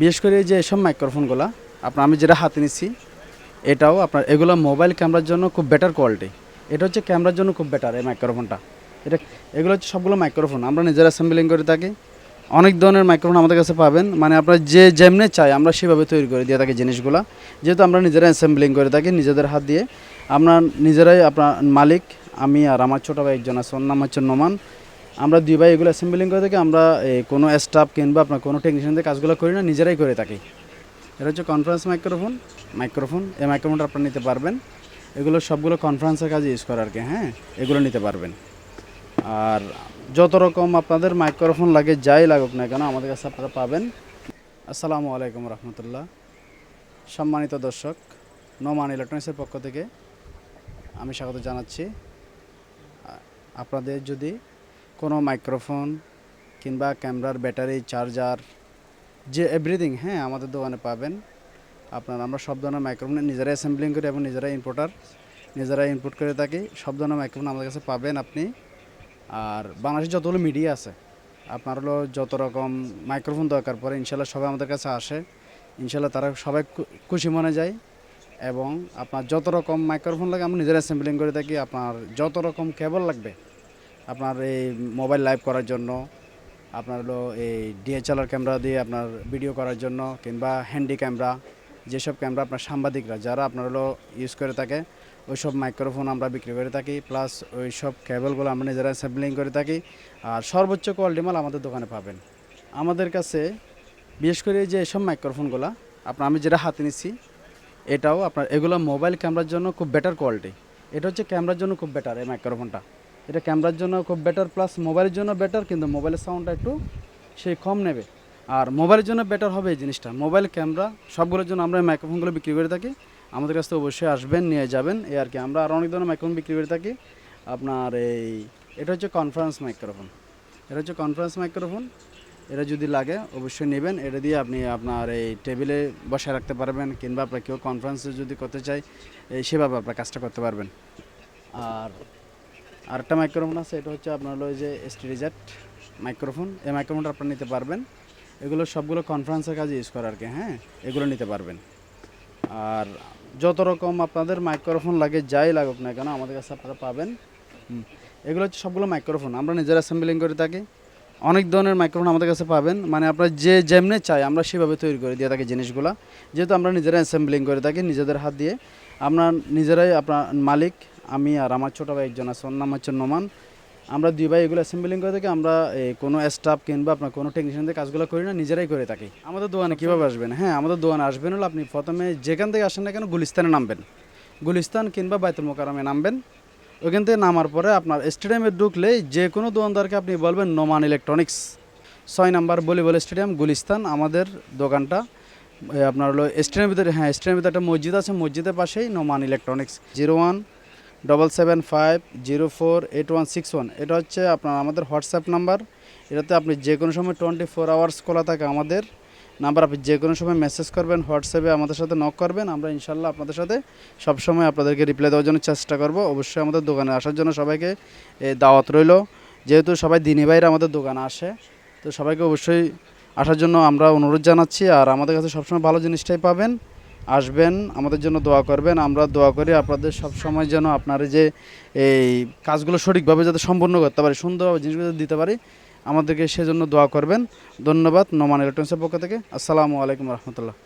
বিশেষ করে যে এসব মাইক্রোফোনগুলো আপনার আমি যেটা হাতে নিচ্ছি এটাও আপনার, এগুলো মোবাইল ক্যামেরার জন্য খুব বেটার কোয়ালিটি এটা হচ্ছে ক্যামেরার জন্য খুব বেটার এই মাইক্রোফোনটা এটা, এগুলো হচ্ছে সবগুলো মাইক্রোফোন আমরা নিজেরা অ্যাসেম্বলিং করে থাকি। অনেক ধরনের মাইক্রোফোন আমাদের কাছে পাবেন মানে আপনার যে যেমনে চাই আমরা সেভাবে তৈরি করে দিয়ে থাকি জিনিসগুলো। যেহেতু আমরা নিজেরা অ্যাসেম্বলিং করে থাকি নিজেদের হাত দিয়ে, আমরা নিজেরাই আপনার মালিক, আমি আর আমার ছোটো ভাই একজন আছে, ওর নাম হচ্ছে নোমান। আমরা দুই ভাই এগুলো অ্যাসেম্বলিং করে থাকি, আমরা কোনো স্টাফ কিংবা আপনার কোনো টেকনিশিয়ানদের কাজগুলো করি না, নিজেরাই করে থাকি। এটা হচ্ছে কনফারেন্স মাইক্রোফোন মাইক্রোফোন এই মাইক্রোফোনটা আপনারা নিতে পারবেন। এগুলো সবগুলো কনফারেন্সের কাজে ইউজ করা আর কি হ্যাঁ এগুলো নিতে পারবেন। আর যত রকম আপনাদের মাইক্রোফোন লাগে, যাই লাগুক না কেন, আমাদের কাছে আপনারা পাবেন। আসসালামু আলাইকুম রহমতুল্লাহ। সম্মানিত দর্শক, নোমান ইলেকট্রনিক্সের পক্ষ থেকে আমি স্বাগত জানাচ্ছি। আপনাদের যদি কোনো মাইক্রোফোন কিংবা ক্যামেরার ব্যাটারি, চার্জার, যে এভরিথিং হ্যাঁ আমাদের দোকানে পাবেন। আপনার, আমরা সব ধরনের মাইক্রোফোন নিজেরাই অ্যাসেম্বলিং করি এবং নিজেরাই ইম্পোর্টার নিজেরাই ইনপুট করে থাকি। সব ধরনের মাইক্রোফোন আমাদের কাছে পাবেন আপনি। আর বাংলাদেশে যতগুলো মিডিয়া আছে, আপনার হলো যত রকম মাইক্রোফোন দরকার পড়ে, ইনশাল্লাহ সবাই আমাদের কাছে আসে। ইনশাল্লাহ তারা সবাই খুশি মনে যায়। এবং আপনার যত রকম মাইক্রোফোন লাগে, আমরা নিজেরা অ্যাসেম্বলিং করে থাকি। আপনার যত রকম কেবল লাগবে আপনার এই মোবাইল লাইভ করার জন্য, আপনার হলো এই ডিএচএলআর ক্যামেরা দিয়ে আপনার ভিডিও করার জন্য, কিংবা হ্যান্ডি ক্যামেরা, যেসব ক্যামেরা আপনার সাংবাদিকরা, যারা আপনার হলো ইউজ করে থাকে ওই সব মাইক্রোফোন আমরা বিক্রি করে থাকি প্লাস ওই সব কেবলগুলো আমরা নিজেরা স্যাম্পলিং করে থাকি, আর সর্বোচ্চ কোয়ালিটি মাল আমাদের দোকানে পাবেন। আমাদের কাছে বিশেষ করে যে এসব মাইক্রোফোনগুলো আপনার আমি যেটা হাতে নিচ্ছি এটাও আপনার, এগুলো মোবাইল ক্যামেরার জন্য খুব বেটার কোয়ালিটি এটা হচ্ছে ক্যামেরার জন্য খুব বেটার এই মাইক্রোফোনটা এটা ক্যামেরার জন্য খুব বেটার প্লাস মোবাইলের জন্য বেটার কিন্তু মোবাইলের সাউন্ডটা একটু সে কম নেবে। আর মোবাইলের জন্য বেটার হবে এই জিনিসটা। মোবাইল ক্যামেরা সবগুলোর জন্য আমরা মাইক্রোফোনগুলো বিক্রি করে থাকি। আমাদের কাছ থেকে অবশ্যই আসবেন, নিয়ে যাবেন। এই আর কি, আমরা আরও অনেক ধরনের মাইক্রোফোন বিক্রি করে থাকি। আপনার এই, এটা হচ্ছে কনফারেন্স মাইক্রোফোন এটা হচ্ছে কনফারেন্স মাইক্রোফোন এটা যদি লাগে, অবশ্যই নেবেন। এটা দিয়ে আপনি আপনার এই টেবিলে বসায় রাখতে পারবেন, কিংবা আপনার কেউ কনফারেন্সে যদি করতে চাই এই সেভাবে আপনার কাজটা করতে পারবেন। আর আরেকটা মাইক্রোফোন আছে, এটা হচ্ছে আপনার ওই যে স্টেরিজেট মাইক্রোফোন এই মাইক্রোফোনটা আপনারা নিতে পারবেন। এগুলো সবগুলো কনফারেন্সের কাজে ইউজ করা আর কি হ্যাঁ? এগুলো নিতে পারবেন। আর যত রকম আপনাদের মাইক্রোফোন লাগে, যাই লাগুক না কেন, আমাদের কাছে আপনারা পাবেন। এগুলো হচ্ছে সবগুলো মাইক্রোফোন আমরা নিজেরা অ্যাসেম্বলিং করে থাকি। অনেক ধরনের মাইক্রোফোন আমাদের কাছে পাবেন। মানে আপনার যে যেমনে চাই, আমরা সেভাবে তৈরি করে দিয়ে থাকি জিনিসগুলো। যেহেতু আমরা নিজেরা অ্যাসেম্বলিং করে থাকি নিজেদের হাত দিয়ে। আমরা নিজেরাই আপনার মালিক। আমি আর আমার ছোটো ভাই একজন আছে ওর নাম হচ্ছে নোমান। আমরা দুই ভাই এগুলো অ্যাসেম্বলিং করে থাকি আমরা কোনো স্টাফ কিংবা আপনার কোনো টেকনিশিয়ানদের কাজগুলো করি না নিজেরাই করে থাকি। আমাদের দোকানে কীভাবে আসবেন? হ্যাঁ আমাদের দোকানে আসবেন হলে আপনি প্রথমে যেখান থেকে আসেন না কেন গুলিস্তানে নামবেন। গুলিস্তান কিংবা বাইতুল মোকারমে নামবেন। ওইখান থেকে নামার পরে আপনার স্টেডিয়ামে ঢুকলেই যে কোনো দোকানদারকে আপনি বলবেন নোমান ইলেকট্রনিক্স ছয় নাম্বার ভলিবল স্টেডিয়াম গুলিস্তান আমাদের দোকানটা। আপনার হলো স্টেডিয়ামের ভিতরে হ্যাঁ স্টেডিয়ামের ভিতরে একটা মসজিদ আছে মসজিদের পাশেই Noman electronics zero one double seven five zero four eight one six one এটা হচ্ছে আপনার আমাদের হোয়াটসঅ্যাপ নাম্বার। এটাতে আপনি যে কোনো সময় টোয়েন্টি ফোর আওয়ার্স খোলা থাকে আমাদের। নাম্বার আপনি যে কোনো সময় মেসেজ করবেন, হোয়াটসঅ্যাপে আমাদের সাথে নক করবেন। আমরা ইনশাল্লাহ আপনাদের সাথে সবসময় আপনাদেরকে রিপ্লাই দেওয়ার জন্য চেষ্টা করব। অবশ্যই আমাদের দোকানে আসার জন্য সবাইকে দাওয়াত রইল। যেহেতু সবাই দিনী বাইরে আমাদের দোকানে আসে, তো সবাইকে অবশ্যই আসার জন্য আমরা অনুরোধ জানাচ্ছি। আর আমাদের কাছে সবসময় ভালো জিনিসটাই পাবেন। আসবেন, আমাদের জন্য দোয়া করবেন। আমরা দোয়া করি আপনাদের সব সময় যেন আপনার যে এই কাজগুলো সঠিকভাবে যাতে সম্পন্ন করতে পারি, সুন্দরভাবে জিনিসগুলো দিতে পারি, আমাদেরকে সেজন্য দোয়া করবেন। ধন্যবাদ, নোমান ইলেকট্রনিক্সের পক্ষ থেকে। আসসালামু আলাইকুম রহমতুল্লাহ।